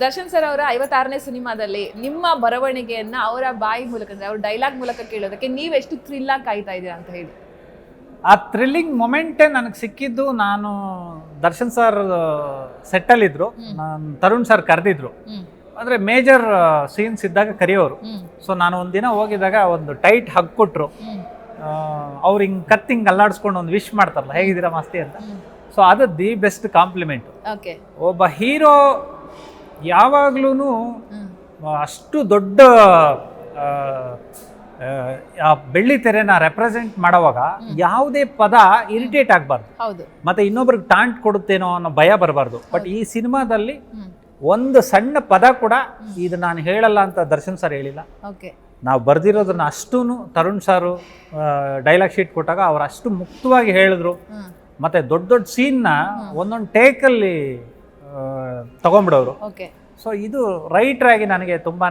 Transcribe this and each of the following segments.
Darshan sir ಅವರ ಐವತ್ತಾರನೇ ಸಿನಿಮಾದಲ್ಲಿ ನಿಮ್ಮ ಬರವಣಿಗೆಯನ್ನ ಅವರ ಬಾಯಿ ಮೂಲಕ ಅಂದ್ರೆ ಅವ್ರ ಡೈಲಾಗ್ ಮೂಲಕ ಕೇಳೋದಕ್ಕೆ ನೀವೆಷ್ಟು ಥ್ರಿಲ್ ಆಗಿ ಕಾಯ್ತಾ ಇದ್ದೀರಾ ಅಂತ ಹೇಳಿ. ಆ ಥ್ರಿಲ್ಲಿಂಗ್ ಮೊಮೆಂಟೇ ನನಗೆ ಸಿಕ್ಕಿದ್ದು ನಾನು ದರ್ಶನ್ ಸರ್ ಸೆಟ್ಟಲ್ಲಿದ್ದರು ನಾನು ತರುಣ್ ಸರ್ ಕರೆದಿದ್ರು. ಅಂದರೆ ಮೇಜರ್ ಸೀನ್ಸ್ ಇದ್ದಾಗ ಕರೆಯೋರು. ಸೊ ನಾನು ಒಂದಿನ ಹೋಗಿದಾಗ ಒಂದು ಟೈಟ್ ಹಗ್ ಕೊಟ್ಟರು ಅವ್ರು ಹಿಂಗೆ ಕತ್ತಿ ಹಿಂಗೆ ಅಲ್ಲಾಡಿಸ್ಕೊಂಡು ಒಂದು ವಿಶ್ ಮಾಡ್ತಾರಲ್ಲ ಹೇಗಿದ್ದೀರಾ ಮಸ್ತಿ? ಅಂತ. ಸೊ ಅದು ದಿ ಬೆಸ್ಟ್ ಕಾಂಪ್ಲಿಮೆಂಟ್ ಓಕೆ ಒಬ್ಬ ಹೀರೋ ಯಾವಾಗ್ಲೂ ಅಷ್ಟು ದೊಡ್ಡ ಆ, ಬೆಳ್ಳಿ ತೆರೆನ ರೆಪ್ರೆಸೆಂಟ್ ಮಾಡೋವಾಗ ಯಾವುದೇ ಪದ ಇರಿಟೇಟ್ ಆಗಬಾರ್ದು. ಮತ್ತೆ ಇನ್ನೊಬ್ರಿಗೆ ಟಾಂಟ್ ಕೊಡುತ್ತೇನೋ ಅನ್ನೋ ಭಯ ಬರಬಾರ್ದು. ಬಟ್ ಈ ಸಿನಿಮಾದಲ್ಲಿ ಒಂದು ಸಣ್ಣ ಪದ ಕೂಡ ಇದು ನಾನು ಹೇಳಲ್ಲ ಅಂತ ದರ್ಶನ್ ಸರ್ ಹೇಳಿಲ್ಲ. ನಾವು ಬರ್ದಿರೋದನ್ನ ಅಷ್ಟೂ ತರುಣ್ ಸಾರು ಡೈಲಾಗ್ ಶೀಟ್ ಕೊಟ್ಟಾಗ ಅವ್ರು ಅಷ್ಟು ಮುಕ್ತವಾಗಿ ಹೇಳಿದ್ರು. ಮತ್ತೆ ಮತ್ತು ದೊಡ್ಡ ದೊಡ್ಡ ಸೀನ್ನ ಒಂದೊಂದು ಟೇಕಲ್ಲಿ ತಗೊಂಬಿಡೋರು ಓಕೆ ಸೊ ಇದು ರೈಟ್ರಾಗಿ ನನಗೆ ತುಂಬಾ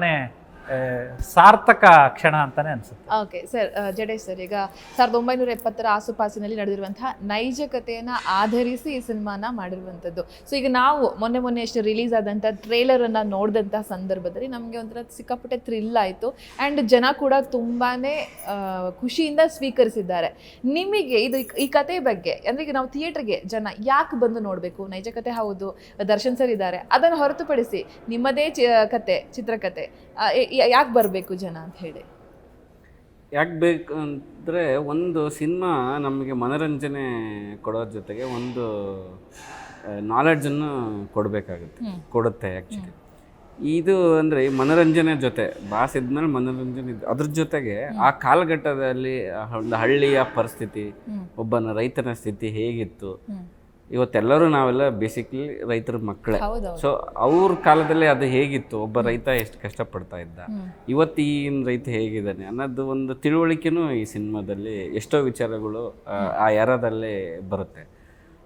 ಸಾರ್ಥಕ ಕ್ಷಣ ಅಂತಾನೆ ಅನ್ಸುತ್ತೆ. ಓಕೆ ಸರ್ ಜಡೇಶ್ ಸರ್ ಈಗ ಸಾವಿರದ ಒಂಬೈನೂರ ಎಪ್ಪತ್ತರ ಆಸುಪಾಸಿನಲ್ಲಿ ನಡೆದಿರುವಂತಹ ನೈಜ ಕಥೆಯನ್ನ ಆಧರಿಸಿ ಈ ಸಿನಿಮಾನ ಮಾಡಿರುವಂಥದ್ದು. ಸೊ ಈಗ ನಾವು ಮೊನ್ನೆ ಮೊನ್ನೆ ಎಷ್ಟು ರಿಲೀಸ್ ಆದಂತಹ ಟ್ರೇಲರ್ ಅನ್ನ ನೋಡಿದಂತಹ ಸಂದರ್ಭದಲ್ಲಿ ನಮಗೆ ಒಂಥರ ಸಿಕ್ಕಾಪಟ್ಟೆ ಥ್ರಿಲ್ ಆಯಿತು. ಆ್ಯಂಡ್ ಜನ ಕೂಡ ತುಂಬಾನೇ ಆ, ಖುಷಿಯಿಂದ ಸ್ವೀಕರಿಸಿದ್ದಾರೆ. ನಿಮಗೆ ಇದು ಈ- ಕಥೆ ಬಗ್ಗೆ ಅಂದ್ರೆ ಈಗ ನಾವು ಥಿಯೇಟರ್ಗೆ ಜನ ಯಾಕೆ ಬಂದು ನೋಡಬೇಕು? ನೈಜ ಕತೆ ಹೌದು ದರ್ಶನ್ ಸರ್ ಇದ್ದಾರೆ. ಅದನ್ನು ಹೊರತುಪಡಿಸಿ ನಿಮ್ಮದೇ ಕತೆ ಚಿತ್ರಕತೆ ಯಾಕೆ ಬರಬೇಕು ಜನ ಅಂತ ಹೇಳಿ? ಯಾಕೆ ಬೇಕು ಅಂದರೆ ಒಂದು ಸಿನಿಮಾ ನಮಗೆ ಮನೋರಂಜನೆ ಕೊಡೋದ್ರ ಜೊತೆಗೆ ಒಂದು ನಾಲೆಡ್ಜನ್ನು ಕೊಡಬೇಕಾಗುತ್ತೆ ಕೊಡುತ್ತೆ ಆ್ಯಕ್ಚುಲಿ ಇದು ಅಂದರೆ ಮನೋರಂಜನೆ ಜೊತೆ ಬಾಸಿದ್ಮೇಲೆ ಮನೋರಂಜನೆ ಇದ್ದು ಅದ್ರ ಜೊತೆಗೆ ಆ ಕಾಲಘಟ್ಟದಲ್ಲಿ ಒಂದು ಹಳ್ಳಿಯ ಪರಿಸ್ಥಿತಿ ಒಬ್ಬನ ರೈತನ ಸ್ಥಿತಿ ಹೇಗಿತ್ತು. ಇವತ್ತೆಲ್ಲರೂ ನಾವೆಲ್ಲ ಬೇಸಿಕ್ಲಿ ರೈತರ ಮಕ್ಕಳೇ. ಸೊ ಅವ್ರ ಕಾಲದಲ್ಲಿ ಅದು ಹೇಗಿತ್ತು? ಒಬ್ಬ ರೈತ ಎಷ್ಟು ಕಷ್ಟಪಡ್ತಾ ಇದ್ದ? ಇವತ್ತಿನ ಇವತ್ತು ಈಗಿನ ರೈತ ಹೇಗಿದ್ದಾನೆ ಅನ್ನೋದು ಒಂದು ತಿಳುವಳಿಕೆನೂ ಈ ಸಿನಿಮಾದಲ್ಲಿ ಎಷ್ಟೋ ವಿಚಾರಗಳು ಆ, ಆ ಎರದಲ್ಲೇ ಬರುತ್ತೆ.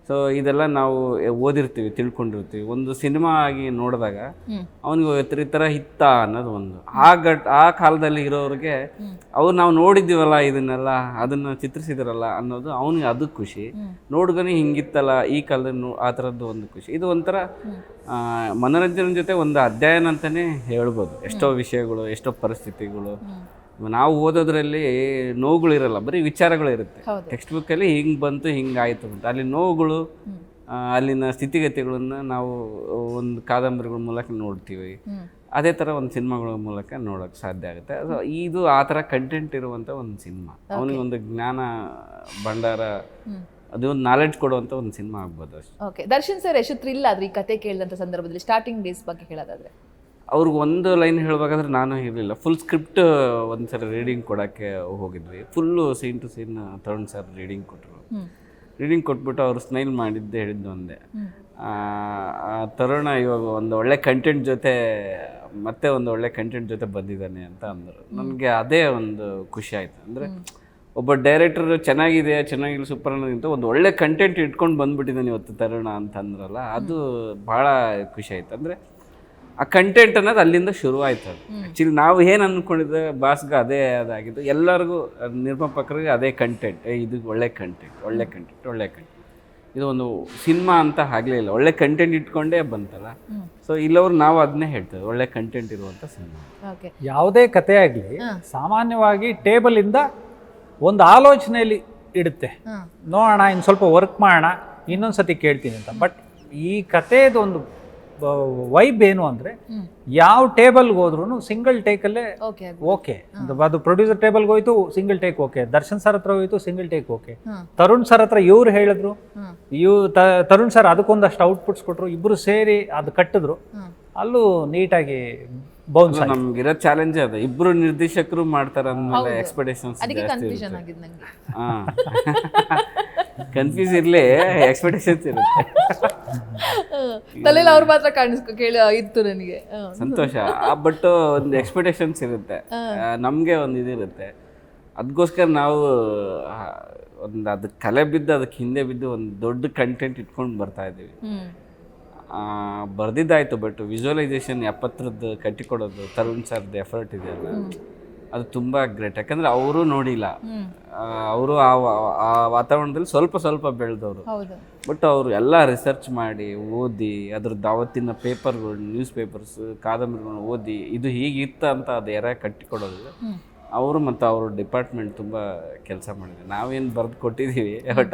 ಸೊ ಇದೆಲ್ಲ ನಾವು ಓದಿರ್ತೀವಿ ತಿಳ್ಕೊಂಡಿರ್ತೀವಿ. ಒಂದು ಸಿನಿಮಾ ಆಗಿ ನೋಡಿದಾಗ. ಅವನಿಗೆ ಈ ಥರ ಹಿತ್ತ ಅನ್ನೋದು ಒಂದು. ಆ ಘಟ್ ಆ ಕಾಲದಲ್ಲಿ ಇರೋರಿಗೆ ಅವ್ರು ನಾವು ನೋಡಿದ್ದೀವಲ್ಲ ಇದನ್ನೆಲ್ಲ ಅದನ್ನು ಚಿತ್ರಿಸಿದ್ರಲ್ಲ ಅನ್ನೋದು ಅವನಿಗೆ ಅದು ಖುಷಿ. ನೋಡ್ಗನಿ ಹಿಂಗಿತ್ತಲ್ಲ ಈ ಕಾಲದಲ್ಲಿ ನೋ ಆ ಥರದ್ದು ಒಂದು ಖುಷಿ. ಇದು ಒಂಥರ ಮನೋರಂಜನೆ ಜೊತೆ ಒಂದು ಅಧ್ಯಯನ ಅಂತಲೇ ಹೇಳ್ಬೋದು. ಎಷ್ಟೋ ವಿಷಯಗಳು ಎಷ್ಟೋ ಪರಿಸ್ಥಿತಿಗಳು. ನಾವು ಓದೋದ್ರಲ್ಲಿ ನೋವುಗಳಿರಲ್ಲ ಬರೀ ವಿಚಾರಗಳು ಇರುತ್ತೆ ಹೌದು. ಟೆಕ್ಸ್ಟ್ ಬುಕ್ಕಲ್ಲಿ ಹಿಂಗೆ ಬಂತು ಹಿಂಗೆ ಆಯಿತು ಅಂತ. ಅಲ್ಲಿ ನೋವುಗಳು ಅಲ್ಲಿನ ಸ್ಥಿತಿಗತಿಗಳನ್ನ ನಾವು ಒಂದು ಕಾದಂಬರಿಗಳ ಮೂಲಕ ನೋಡ್ತೀವಿ. ಅದೇ ಥರ ಒಂದು ಸಿನಿಮಾಗಳ ಮೂಲಕ ನೋಡೋಕ್ಕೆ ಸಾಧ್ಯ ಆಗುತ್ತೆ. ಸೊ ಇದು ಆ ಥರ ಕಂಟೆಂಟ್ ಇರುವಂಥ ಒಂದು ಸಿನಿಮಾ. ಅವನಿಗೆ ಒಂದು ಜ್ಞಾನ ಭಂಡಾರ. ಅದು ಒಂದು ನಾಲೆಡ್ಜ್ ಕೊಡುವಂತ ಒಂದು ಸಿನಿಮಾ ಆಗ್ಬೋದು ಅಷ್ಟೇ. ಓಕೆ ದರ್ಶನ್ ಸರ್ ಎಷ್ಟು ಥ್ರಿಲ್ ಆದ್ರೆ ಈ ಕತೆ ಕೇಳಿದಂಥ ಸಂದರ್ಭದಲ್ಲಿ ಸ್ಟಾರ್ಟಿಂಗ್ ಡೇಸ್ ಬಗ್ಗೆ ಹೇಳೋದಾದ್ರೆ? ಅವ್ರಿಗೆ ಒಂದು ಲೈನ್ ಹೇಳಬೇಕಾದ್ರೆ ನಾನು ಇರಲಿಲ್ಲ. ಫುಲ್ ಸ್ಕ್ರಿಪ್ಟ್ ಒಂದು ಸರಿ ರೀಡಿಂಗ್ ಕೊಡೋಕ್ಕೆ ಹೋಗಿದ್ವಿ. Full scene to scene Tarun sir reading ಕೊಟ್ಟರು ರೀಡಿಂಗ್ ಕೊಟ್ಬಿಟ್ಟು ಅವರು ಸ್ಮೈಲ್ ಮಾಡಿದ್ದೆ ಹೇಳಿದ್ದು ಒಂದೇ. ತರುಣ ಇವಾಗ ಒಂದು ಒಳ್ಳೆ ಕಂಟೆಂಟ್ ಜೊತೆ ಮತ್ತೆ ಒಂದು ಒಳ್ಳೆ ಕಂಟೆಂಟ್ ಜೊತೆ ಬಂದಿದ್ದಾನೆ ಅಂತ ಅಂದರು. ನನಗೆ ಅದೇ ಒಂದು ಖುಷಿ ಆಯಿತು. ಅಂದರೆ ಒಬ್ಬ ಡೈರೆಕ್ಟರ್ ಚೆನ್ನಾಗಿದೆ ಚೆನ್ನಾಗಿಲ್ಲ ಸೂಪರ್ ಅನ್ನೋದಿಂತ ಒಂದು ಒಳ್ಳೆ ಕಂಟೆಂಟ್ ಇಟ್ಕೊಂಡು ಬಂದ್ಬಿಟ್ಟಿದ್ದಾನೆ ಇವತ್ತು ತರುಣ ಅಂತ ಅಂದ್ರಲ್ಲ ಅದು ಭಾಳ ಖುಷಿ ಆಯ್ತು. ಅಂದರೆ ಆ ಕಂಟೆಂಟ್ ಅನ್ನೋದು ಅಲ್ಲಿಂದ ಶುರುವಾಯ್ತು ಅದು. ಆ್ಯಕ್ಚುಲಿ ನಾವು ಏನು ಅಂದ್ಕೊಂಡಿದ್ದೆ ಬಾಸ್ಗೆ ಅದೇ ಅದಾಗಿದ್ದು. ಎಲ್ಲರಿಗೂ ಅದ್ ನಿರ್ಮಾಪಕರಿಗೆ ಅದೇ ಕಂಟೆಂಟ್ ಇದು ಒಳ್ಳೆ ಕಂಟೆಂಟ್ ಒಳ್ಳೆ ಕಂಟೆಂಟ್ ಒಳ್ಳೆ ಕಂಟೆಂಟ್ ಇದು ಒಂದು ಸಿನಿಮಾ ಅಂತ ಆಗಲೇ ಇಲ್ಲ. ಒಳ್ಳೆ ಕಂಟೆಂಟ್ ಇಟ್ಕೊಂಡೇ ಬಂತಲ್ಲ. ಸೊ ಇಲ್ಲವ್ರು ನಾವು ಅದನ್ನೇ ಹೇಳ್ತೇವೆ. ಒಳ್ಳೆ ಕಂಟೆಂಟ್ ಇರುವಂಥ ಸಿನಿಮಾ. ಓಕೆ ಯಾವುದೇ ಕತೆ ಆಗಲಿ. ಸಾಮಾನ್ಯವಾಗಿ ಟೇಬಲಿಂದ ಒಂದು ಆಲೋಚನೆಯಲ್ಲಿ ಇಡುತ್ತೆ. ನೋಡೋಣ ಇನ್ನು ಸ್ವಲ್ಪ ವರ್ಕ್ ಮಾಡೋಣ ಇನ್ನೊಂದು ಸತಿ ಕೇಳ್ತೀನಿ ಅಂತ. ಬಟ್ ಈ ಕಥೆದು ಒಂದು ವೈಬ್ ಏನು ಅಂದರೆ. ಯಾವ ಟೇಬಲ್ಗೆ ಹೋದ್ರೂ ಸಿಂಗಲ್ ಟೇಕಲ್ಲೇ ಓಕೆ ಓಕೆ ಅದು ಪ್ರೊಡ್ಯೂಸರ್ ಟೇಬಲ್ಗೆ ಹೋಯ್ತು single take okay Darshan sir ಹತ್ರ ಹೋಯ್ತು single take okay Tarun sir ಹತ್ರ ಇವ್ರು ಹೇಳಿದ್ರು. ಇವ್ ತ- ತರುಣ್ ಸರ್ ಅದಕ್ಕೊಂದಷ್ಟು ಔಟ್ಪುಟ್ಸ್ ಕೊಟ್ರು ಇಬ್ಬರು ಸೇರಿ ಅದು ಕಟ್ಟಿದ್ರು. ಅಲ್ಲೂ ನೀಟಾಗಿ ಬೌನ್ಸ್ ನಮ್ಗಿರೋ ಚಾಲೆಂಜ್ ಅದ ಇಬ್ರು ನಿರ್ದೇಶಕರು ಮಾಡ್ತಾರ ಅಂದ್ಮೇಲೆ ಎಕ್ಸ್ಪೆಕ್ಟೇಷನ್ಸ್ ಕನ್ಫ್ಯೂಸ್ ಇರ್ಲಿ ಎಕ್ಸ್ಪೆಕ್ಟೇಷನ್ಸ್ ಇರುತ್ತೆ. ತಲೆಯಲ್ಲಿ ಅವ್ರ ಮಾತ್ರ ಕಾಣಿಸ್ಕೊ ಕೇಳಿ ಇತ್ತು ನನಗೆ. ಸಂತೋಷ. ಬಟ್ ಒಂದು ಎಕ್ಸ್ಪೆಕ್ಟೇಷನ್ಸ್ ಇರುತ್ತೆ. ನಮಗೆ ಒಂದು ಇದಿರುತ್ತೆ. ಅದಕ್ಕೋಸ್ಕರ ನಾವು ಒಂದು ಅದಕ್ಕೆ ಕಲೆ ಬಿದ್ದು ಅದಕ್ಕೆ ಹಿಂದೆ ಬಿದ್ದು ಒಂದು ದೊಡ್ಡ ಕಂಟೆಂಟ್ ಇಟ್ಕೊಂಡು ಬರ್ತಾ ಇದ್ದೀವಿ. ಬರ್ದಿದ್ದಾಯ್ತು ಬಟ್ ವಿಜುವಲೈಸೇಷನ್ ಎಪ್ಪತ್ತರದ್ದು ಕಟ್ಟಿಕೊಡೋದು ತರುಣ್ ಸರ್ದು ಎಫರ್ಟ್ ಇದೆಯಲ್ಲ. ಅದು ತುಂಬ ಗ್ರೇಟ್ ಯಾಕಂದ್ರೆ ಅವರು ನೋಡಿಲ್ಲ. ಅವರು ಆ ವಾ- ಆ ವಾತಾವರಣದಲ್ಲಿ ಸ್ವಲ್ಪ ಸ್ವಲ್ಪ ಬೆಳೆದವರು. ಹೌದು. ಬಟ್ ಅವರು ಎಲ್ಲ ರಿಸರ್ಚ್ ಮಾಡಿ ಓದಿ ಅದ್ರದ್ದು ಅವತ್ತಿನ ಪೇಪರ್ಗಳು ನ್ಯೂಸ್ ಪೇಪರ್ಸ್ ಕಾದಂಬರಿಗಳನ್ನ ಓದಿ ಇದು ಹೀಗಿತ್ತ ಅಂತ ಅದು ಎರ ಕಟ್ಟಿಕೊಡೋದು ಅವರು ಮತ್ತು ಅವ್ರ ಡಿಪಾರ್ಟ್ಮೆಂಟ್ ತುಂಬ ಕೆಲಸ ಮಾಡಿದ್ದಾರೆ ನಾವೇನು ಬರೆದು ಕೊಟ್ಟಿದ್ದೀವಿ ಬಟ್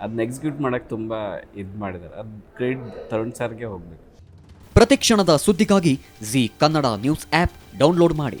ಅದನ್ನ ಎಕ್ಸಿಕ್ಯೂಟ್ ಮಾಡೋಕ್ಕೆ ತುಂಬ ಇದು ಮಾಡಿದ್ದಾರೆ. ಅದು ಗ್ರೇಟ್ ತರುಣ್ ಸರ್ಗೆ ಹೋಗಬೇಕು. ಪ್ರತಿಕ್ಷಣದ ಸುದ್ದಿಗಾಗಿ Zee Kannada news app download ಮಾಡಿ.